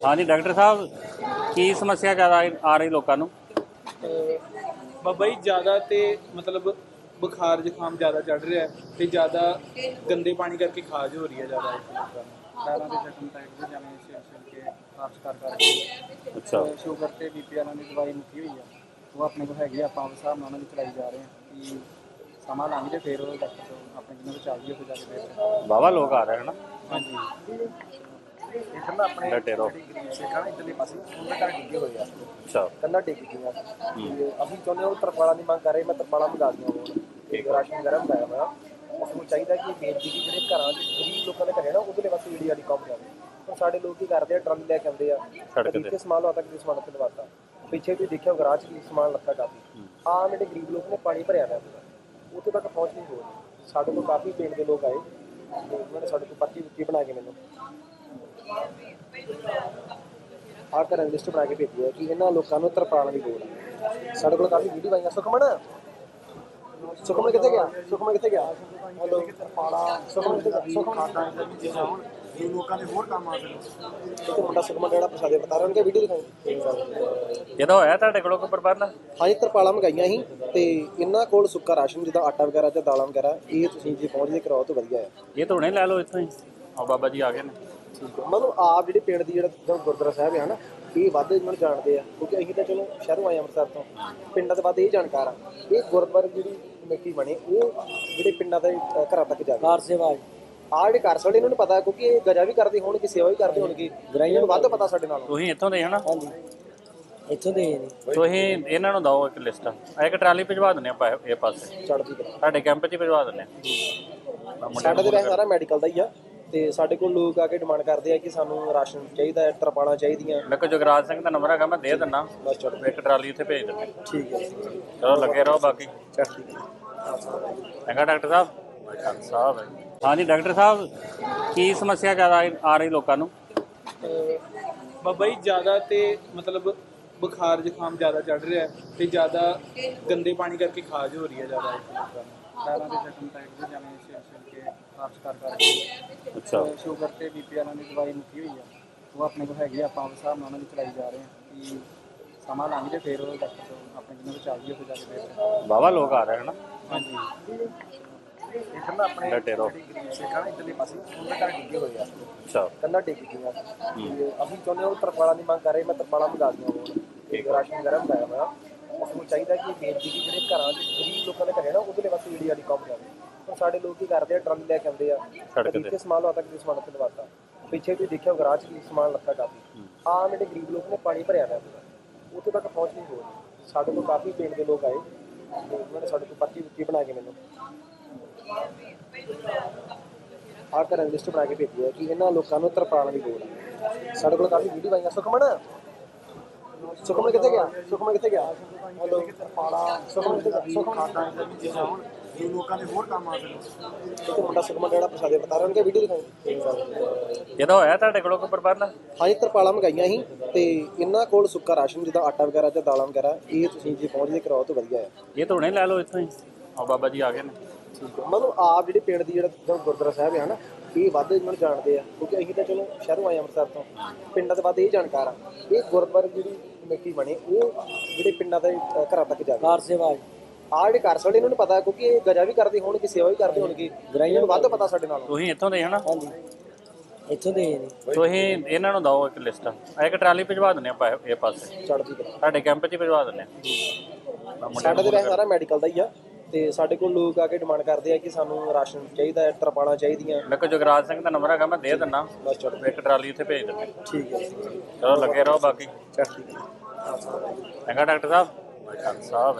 ਹਾਂਜੀ ਡਾਕਟਰ ਸਾਹਿਬ ਕੀ ਸਮੱਸਿਆ ਜ਼ਿਆਦਾ ਆ ਰਹੀ ਲੋਕਾਂ ਨੂੰ? ਬਾਬਾ ਜੀ ਜ਼ਿਆਦਾ ਤੇ ਮਤਲਬ ਬੁਖਾਰ ਜ਼ੁਕਾਮ ਜ਼ਿਆਦਾ ਚੜ ਰਿਹਾ ਹੈ ਤੇ ਜ਼ਿਆਦਾ ਗੰਦੇ ਪਾਣੀ ਕਰਕੇ ਖਾਜ ਹੋ ਰਹੀ ਹੈ ਜ਼ਿਆਦਾ ਇਸ ਲੋਕਾਂ ਨੂੰ ਪੈਰਾਂ ਦੇ ਜ਼ਖਮ ਟਾਈਪ ਦੇ ਜਿਵੇਂ ਸਿਰ ਸਿਰ ਕੇ ਖਾਸ ਕਰ ਕਰਕੇ। ਅੱਛਾ। ਸ਼ੂਗਰ ਤੇ ਬੀਪੀ ਵਾਲਿਆਂ ਦੀ ਦਵਾਈ ਮੁੱਕੀ ਹੋਈ ਆ। ਉਹ ਆਪਣੇ ਕੋਲ ਹੈਗੀ ਆ, ਆਪਾਂ ਉਸ ਹਿਸਾਬ ਨਾਲ ਉਹਨਾਂ ਦੀ ਚਲਾਈ ਜਾ ਰਹੇ ਹਾਂ ਕਿ ਸਮਾਂ ਲੰਘ ਜੇ ਫਿਰ ਉਹ ਡਾਕਟਰ ਤੋਂ ਆਪਣੇ ਜਿੰਨੇ ਤੋਂ ਚੱਲਦੀ ਉੱਥੇ ਜਾ ਕੇ। ਵਾਹਵਾ ਲੋਕ ਆ ਰਹੇ ਹਨ। ਹਾਂਜੀ। ਇੱਧਰ ਨਾ ਆਪਣੇ ਡਟੇ ਰਹੋ। ਜਿਹੜੀ ਗਰੀਬ ਸੇਖਾਂ ਨੇ ਇੱਧਰਲੇ ਪਾਸੇ ਉਹਨਾਂ ਦੇ ਘਰ ਡਿੱਗੇ ਹੋਏ ਆ। ਅੱਛਾ। ਕੰਧਾਂ ਡਿੱਗ ਗਈਆਂ ਤੇ ਅਸੀਂ ਚਾਹੁੰਦੇ ਹਾਂ ਉਹ ਤਰਪਾਲਾਂ ਦੀ ਮੰਗ ਕਰ ਰਹੇ ਮੈਂ ਤਰਪਾਲਾਂ ਮੰਗਾ ਦੀਆਂ ਹੋਣ ਠੀਕ ਤੇ ਰਾਸ਼ਨ ਵਗੈਰਾ ਮੰਗਾਇਆ ਹੋਇਆ ਉਸ ਨੂੰ ਚਾਹੀਦਾ ਕਿ ਬੇਨਤੀ ਕਿ ਜਿਹੜੇ ਘਰਾਂ 'ਚ ਗਰੀਬ ਲੋਕਾਂ ਦੇ ਘਰੇ ਨਾ ਉਹਦੇ ਵਾਸਤੇ ਜਿਹੜੀ ਵਾਲੀ ਕੰਮ ਜਾਵੇ। ਹੁਣ ਸਾਡੇ ਲੋਕ ਕੀ ਕਰਦੇ ਆ ਟਰਾਲੀ ਲੈ ਕੇ ਆਉਂਦੇ ਆ। ਸੜਕ ਤੇ। ਸਮਾਨ ਲਾਤਾ ਸਮਾਨ ਲਵਾਤਾ ਪਿੱਛੇ ਤੁਸੀਂ ਦੇਖਿਆ ਗਰਾਜ ਵੀ ਸਮਾਨ ਲੱਗਾ ਕਾਫੀ। ਆ ਜਿਹੜੇ ਗਰੀਬ ਲੋਕ ਨੇ ਪਾਣੀ ਭਰਿਆ ਹੋਇਆ ਉੱਥੇ ਤੱਕ ਪਹੁੰਚ ਨਹੀਂ ਹੋ ਰਹੀ ਸਾਡੇ ਕੋਲ ਕਾਫੀ ਪਿੰਡ ਦੇ ਲੋਕ ਆਏ। ਤੇ ਉਹਨਾਂ ਨੇ ਸਾਡੇ ਕੋਲ ਪਰਚੀ ਪੁੱਤੀ ਬਣਾ ਕੇ ਮੈਨੂੰ ਘਰਾਂ ਦੀ ਲਿਸਟ ਬਣਾ ਕੇ ਭੇਜੀ ਹੈ ਕਿ ਇਹਨਾਂ ਲੋਕਾਂ ਨੂੰ ਤਰਪਾਲਾਂ ਦੀ ਲੋੜ ਹੈ। ਸਾਡੇ ਕੋਲ ਕਾਫੀ ਵੀਡੀਓ ਆਈਆਂ। ਸੁਖਮਨ? ਸੁਖਮਨ ਕਿੱਥੇ ਗਿਆ? ਸੁਖਮਨ ਕਿੱਥੇ ਗਿਆ? ਹੈਲੋ। ਤਰਪਾਲਾ ਸੁਖਮਨ ਕਿੱਥੇ ਗਿਆ? ਸੁਖਮਨ ਇਹ ਲੋਕਾਂ ਦੇ ਹੋਰ ਕੰਮ ਆ ਸਕਦੇ ਕਿਤੇ ਮੁੰਡਾ ਸੁਖਮਨ ਜਿਹੜਾ ਪ੍ਰਸਾਦੇ ਬਤਾ ਰਿਹਾ ਉਹਨੇ ਵੀਡੀਓ ਦਿਖਾਈ ਜਦੋਂ ਹੋਇਆ ਤੁਹਾਡੇ ਕੋਲੋਂ ਕੋਈ ਪ੍ਰਬੰਧ? ਹਾਂਜੀ ਤਰਪਾਲਾਂ ਮੰਗਾਈਆਂ ਸੀ ਤੇ ਇਹਨਾਂ ਕੋਲ ਸੁੱਕਾ ਰਾਸ਼ਨ ਜਿੱਦਾਂ ਆਟਾ ਵਗੈਰਾ ਜਾਂ ਦਾਲਾਂ ਵਗੈਰਾ ਇਹ ਤੁਸੀਂ ਜੇ ਪਹੁੰਚਦੇ ਕਰਾਓ ਤਾਂ ਵਧੀਆ ਹੈ। ਇਹ ਤਾਂ ਹੁਣੇ ਲੈ ਲਓ ਇੱਥੋਂ ਹੀ। ਆ ਬਾਬਾ ਜੀ ਆ ਗਏ ਨੇ। ਹੈ ਮਤਲਬ ਆਪ ਜਿਹੜੇ ਪਿੰਡ ਦੀ ਜਿਹੜਾ ਗੁਰਦੁਆਰਾ ਸਾਹਿਬ ਹੈ ਨਾ ਇਹ ਵੱਧ ਇਹਨਾਂ ਨੂੰ ਜਾਣਦੇ ਆ ਕਿਉਂਕਿ ਅਸੀਂ ਤਾਂ ਚਲੋ ਸ਼ਹਿਰੋਂ ਆਏ ਅੰਮ੍ਰਿਤਸਰ ਤੋਂ ਪਿੰਡਾਂ ਦੇ ਵੱਧ ਇਹ ਜਾਣਕਾਰ ਆ। ਇਹ ਗੁਰਦੁਆਰੇ ਜਿਹੜੀ ਕਮੇਟੀ ਬਣੇ ਉਹ ਜਿਹੜੇ ਪਿੰਡਾਂ ਦੇ ਘਰਾਂ ਤੱਕ ਜਾਵੇ ਕਾਰ ਸੇਵਾ ਆ ਜਿਹੜੇ ਘਰ ਸਾਡੇ ਇਹਨਾਂ ਨੂੰ ਪਤਾ ਕਿਉਂਕਿ ਇਹ ਗਜਾ ਵੀ ਕਰਦੇ ਹੋਣਗੇ ਸੇਵਾ ਵੀ ਕਰਦੇ ਹੋਣਗੇ। ਇਹਨਾਂ ਨੂੰ ਵੱਧ ਪਤਾ ਸਾਡੇ ਨਾਲੋਂ। ਤੁਸੀਂ ਇੱਥੋਂ ਦੇ ਹਨਾ ਹਾਂਜੀ। ਇੱਥੋਂ ਦੇ ਤੁਸੀਂ ਇਹਨਾਂ ਨੂੰ ਦਿਓ ਇੱਕ ਲਿਸਟ। ਇੱਕ ਟਰਾਲੀ ਭਿਜਵਾ ਦਿੰਦੇ ਆਪਾਂ ਇਹ- ਪਾਸੇ। ਚੜਦੀ ਕਲਾ। ਸਾਡੇ ਕੈਂਪ 'ਚ ਭਿਜਵਾ ਦਿੰਦੇ ਆ। ਸਾਡੇ ਦੇ ਵੈਸੇ ਸਾਰਾ ਮੈਡੀਕਲ ਦਾ ਹੀ ਆ। ਤੇ ਸਾਡੇ ਕੋਲ ਲੋਕ ਆ ਕੇ ਡਿਮਾਂਡ ਕਰਦੇ ਆ ਕਿ ਸਾਨੂੰ ਰਾਸ਼ਨ ਚਾਹੀਦਾ ਹੈ ਤਰਪਾਲਾਂ ਚਾਹੀਦੀਆਂ। ਮੇਰੇ ਕੋਲ ਜਗਰਾਜ ਸਿੰਘ ਦਾ ਨੰਬਰ ਹੈਗਾ ਮੈਂ ਦੇ ਦਿੰਦਾ। ਬਸ ਚੜ੍ਹ ਇੱਕ ਟਰਾਲੀ ਇੱਥੇ ਭੇਜ ਦਿੰਦੇ। ਠੀਕ ਹੈ ਚਲੋ ਲੱਗੇ ਰਹੋ ਬਾਕੀ। ਚੰਗਾ ਡਾਕਟਰ ਸਾਹਿਬ। ਡਾਕਟਰ ਸਾਹਿਬ ਹੈ ਹਾਂਜੀ ਡਾਕਟਰ ਸਾਹਿਬ ਕੀ ਸਮੱਸਿਆ ਜ਼ਿਆਦਾ ਆ ਰਹੀ ਲੋਕਾਂ ਨੂੰ? ਬਾਬਾ ਜੀ ਜ਼ਿਆਦਾ ਤੇ ਮਤਲਬ ਬੁਖਾਰ ਜ਼ੁਕਾਮ ਜ਼ਿਆਦਾ ਚੜ ਰਿਹਾ ਹੈ ਤੇ ਜ਼ਿਆਦਾ ਗੰਦੇ ਪਾਣੀ ਕਰਕੇ ਖਾਜ ਹੋ ਰਹੀ ਹੈ ਜ਼ਿਆਦਾ। ਇਸ ਲੋਕਾਂ ਨੂੰ ਪੈਰਾਂ ਦੇ ਜ਼ਖਮ ਟਾਈਪ ਦੇ ਜਿਵੇਂ ਸਿਰ ਸਿਰ ਕੇ ਖਾਸ ਕਰ ਕਰਕੇ ਅੱਛਾ। ਤੇ ਸ਼ੂਗਰ ਤੇ ਬੀਪੀ ਵਾਲਿਆਂ ਦੀ ਦਵਾਈ ਮੁੱਕੀ ਹੋਈ ਆ। ਉਹ ਆਪਣੇ ਕੋਲ ਹੈਗੀ ਆ, ਆਪਾਂ ਉਸ ਹਿਸਾਬ ਨਾਲ ਉਹਨਾਂ ਦੀ ਚਲਾਈ ਜਾ ਰਹੇ ਹਾਂ ਕਿ ਸਮਾਂ ਲੰਘ ਜੇ ਫਿਰ ਉਹ ਡਾਕਟਰ ਤੋਂ ਆਪਣੇ ਜਿੰਨੇ ਤੋਂ ਚੱਲਦੀ ਉੱਥੇ ਜਾ ਕੇ ਫਿਰ ਵਾਹਵਾ ਲੋਕ ਆ ਰਹੇ ਹਨ? ਹਾਂਜੀ। ਇੱਧਰ ਨਾ ਆਪਣੇ। ਜਿਹੜੀ ਗਰੀਬ ਸੇਖਾਂ ਇੱਧਰਲੇ ਪਾਸੇ ਉਹਨਾਂ ਦੇ ਘਰ ਡਿੱਗੇ ਹੋਏ ਆ। ਅੱਛਾ। ਕੰਧਾਂ ਡਿੱਗ ਗਈਆਂ ਤੇ ਅਸੀਂ ਚਾਹੁੰਦੇ ਉਹ ਤਰਪਾਲਾਂ ਦੀ ਮੰਗ ਕਰ ਰਹੇ ਮੈਂ ਤਰਪਾਲਾਂ ਮੰਗਾ ਦੀਆਂ ਰਾਸ਼ਨ ਹੋਇਆ। ਉਸ ਨੂੰ ਚਾਹੀਦਾ ਕਿ ਬੇਨਤੀ ਕਿ ਜਿਹੜੇ ਘਰਾਂ 'ਚ ਗਰੀਬ ਲੋਕਾਂ ਦੇ ਘਰੇ ਨਾ ਉਹਦੇ ਵਾਸਤੇ ਜਿਹੜੀ ਵਾਲੀ ਕੰਮ ਜਾਵੇ। ਹੁਣ ਸਾਡੇ ਲੋਕ ਕੀ ਕਰਦੇ ਆ ਟਰਾਲੀ ਲੈ ਕੇ ਆਉਂਦੇ ਆ। ਸੜਕ ਤੇ। ਇੱਥੇ ਸਮਾਨ ਲਾਤਾ ਕਦੀ ਸਮਾਨ ਉੱਥੇ ਲਵਾਤਾ। ਪਿੱਛੇ ਤੁਸੀਂ ਦੇਖਿਆ ਗਰਾਜ 'ਚ ਵੀ ਸਮਾਨ ਲੱਗਾ ਕਾਫੀ। ਆ ਜਿਹੜੇ ਗਰੀਬ ਲੋਕ ਨੇ ਪਾਣੀ ਭਰਿਆ ਹੋਇਆ ਪੂਰਾ ਉੱਥੇ ਤੱਕ ਪਹੁੰਚ ਨਹੀਂ ਹੋ ਰਹੀ ਸਾਡੇ ਕੋਲ ਕਾਫੀ ਪਿੰਡ ਦੇ ਲੋਕ ਆਏ। ਤੇ ਉਹਨਾਂ ਨੇ ਸਾਡੇ ਕੋਲ ਪਰਚੀ ਪੁੱਤੀ ਬਣਾ ਕੇ ਮੈਨੂੰ ਆਹ ਦੀ ਲਿਸਟ ਬਣਾ ਕੇ ਭੇਜੀ ਹੈ ਕਿ ਇਹਨਾਂ ਲੋਕਾਂ ਨੂੰ ਤਰਪਾਲਾਂ ਦੀ ਲੋੜ ਹੈ। ਸਾਡੇ ਕੋਲ ਕਾਫੀ ਵੀਡੀਓ ਆਈਆਂ ਸੁਖਮਨ। ਸੁਖਮਨ ਕਿੱਥੇ ਗਿਆ? ਸੁਖਮਨ ਕਿੱਥੇ ਗਿਆ? ਹੈਲੋ। ਤਰਪਾਲਾ ਸੁਖਮਨ ਕਿੱਥੇ ਗਿਆ? ਸੁਖਮਨ ਇਹ ਲੋਕਾਂ ਦੇ ਹੋਰ ਕੰਮ ਆ ਸਕਦੇ ਕਿਤੇ ਮੁੰਡਾ ਸੁਖਮਨ ਜਿਹੜਾ ਪ੍ਰਸਾਦੇ ਬਤਾ ਰਿਹਾ ਉਹਨੇ ਵੀਡੀਓ ਦਿਖਾਈ ਜਦੋਂ ਹੋਇਆ ਤੁਹਾਡੇ ਕੋਲੋਂ ਕੋਈ ਪ੍ਰਬੰਧ? ਹਾਂਜੀ ਤਰਪਾਲਾਂ ਮੰਗਾਈਆਂ ਸੀ ਤੇ ਇਹਨਾਂ ਕੋਲ ਸੁੱਕਾ ਰਾਸ਼ਨ ਜਿੱਦਾਂ ਆਟਾ ਵਗੈਰਾ ਜਾਂ ਦਾਲਾਂ ਵਗੈਰਾ ਇਹ ਤੁਸੀਂ ਜੇ ਪਹੁੰਚਦੇ ਕਰਾਓ ਤਾਂ ਵਧੀਆ ਹੈ ਇਹ ਤਾਂ ਹੁਣੇ ਲੈ ਲਓ ਇੱਥੋਂ ਹੀ। ਆ ਬਾਬਾ ਜੀ ਆ ਗਏ ਨੇ। ਠੀਕ ਹੈ ਮਤਲਬ ਆਪ ਜਿਹੜੇ ਪਿੰਡ ਦੀ ਜਿਹੜਾ ਜਿੱਦਾਂ ਗੁਰਦੁਆਰਾ ਸਾਹਿਬ ਹੈ ਨਾ ਇਹ ਵੱਧ ਇਹਨਾਂ ਨੂੰ ਜਾਣਦੇ ਆ ਕਿਉਂਕਿ ਅਸੀਂ ਤਾਂ ਚਲੋ ਸ਼ਹਿਰੋਂ ਆਏ ਅੰਮ੍ਰਿਤਸਰ ਤੋਂ। ਪਿੰਡਾਂ ਦੇ ਵੱਧ ਇਹ ਜਾਣਕਾਰ ਆ। ਇਹ ਗੁਰਦੁਆਰੇ ਜਿਹੜੀ ਕਮੇਟੀ ਬਣੇ ਉਹ ਜਿਹੜੇ ਪਿੰਡਾਂ ਦੇ ਘਰਾਂ ਤੱਕ ਜਾਵੇ ਕਾਰ ਸੇਵਾ ਆ ਜਿਹੜੇ ਘਰ ਸਾਡੇ ਇਹਨਾਂ ਨੂੰ ਪਤਾ ਕਿਉਂਕਿ ਇਹ ਗਜਾ ਵੀ ਕਰਦੇ ਹੋਣਗੇ ਸੇਵਾ ਵੀ ਕਰਦੇ ਹੋਣਗੇ। ਇਹਨਾਂ ਨੂੰ ਵੱਧ ਪਤਾ ਸਾਡੇ ਨਾਲੋਂ। ਤੁਸੀਂ ਇੱਥੋਂ ਦੇ ਹਨਾ? ਹਾਂਜੀ। ਇੱਥੋਂ ਦੇ ਨੇ। ਤੁਸੀਂ ਇਹਨਾਂ ਨੂੰ ਦਿਓ ਇੱਕ ਲਿਸਟ। ਇੱਕ ਟਰਾਲੀ ਭਿਜਵਾ ਦਿੰਦੇ ਆਪਾਂ ਇਹ- ਪਾਸੇ। ਚੜਦੀ ਕਲਾ ਸਾਡੇ ਕੈਂਪ 'ਚ ਭਿਜਵਾ ਦਿੰਦੇ ਆ ਸਾਡੇ ਦੇ ਵੈਸੇ ਸਾਰਾ ਮੈਡੀਕਲ ਦਾ ਹੀ ਆ। ਤੇ ਸਾਡੇ ਕੋਲ ਲੋਕ ਆ ਕੇ ਡਿਮਾਂਡ ਕਰਦੇ ਆ ਕਿ ਸਾਨੂੰ ਰਾਸ਼ਨ ਚਾਹੀਦਾ ਹੈ ਤਰਪਾਲਾਂ ਚਾਹੀਦੀਆਂ। ਮੇਰੇ ਕੋਲ ਜਗਰਾਜ ਸਿੰਘ ਦਾ ਨੰਬਰ ਹੈਗਾ ਮੈਂ ਦੇ ਦਿੰਦਾ। ਬਸ ਚੜ੍ਹਦੀ ਇੱਕ ਟਰਾਲੀ ਇੱਥੇ ਭੇਜ ਦਿੰਦੇ ਠੀਕ ਹੈ ਚਲੋ ਲੱਗੇ ਰਹੋ ਬਾਕੀ। ਚੜ੍ਹਦੀ ਕਲਾ ਚੰਗਾ ਡਾਕਟਰ ਸਾਹਿਬ। ਡਾਕਟਰ ਸਾਹਿਬ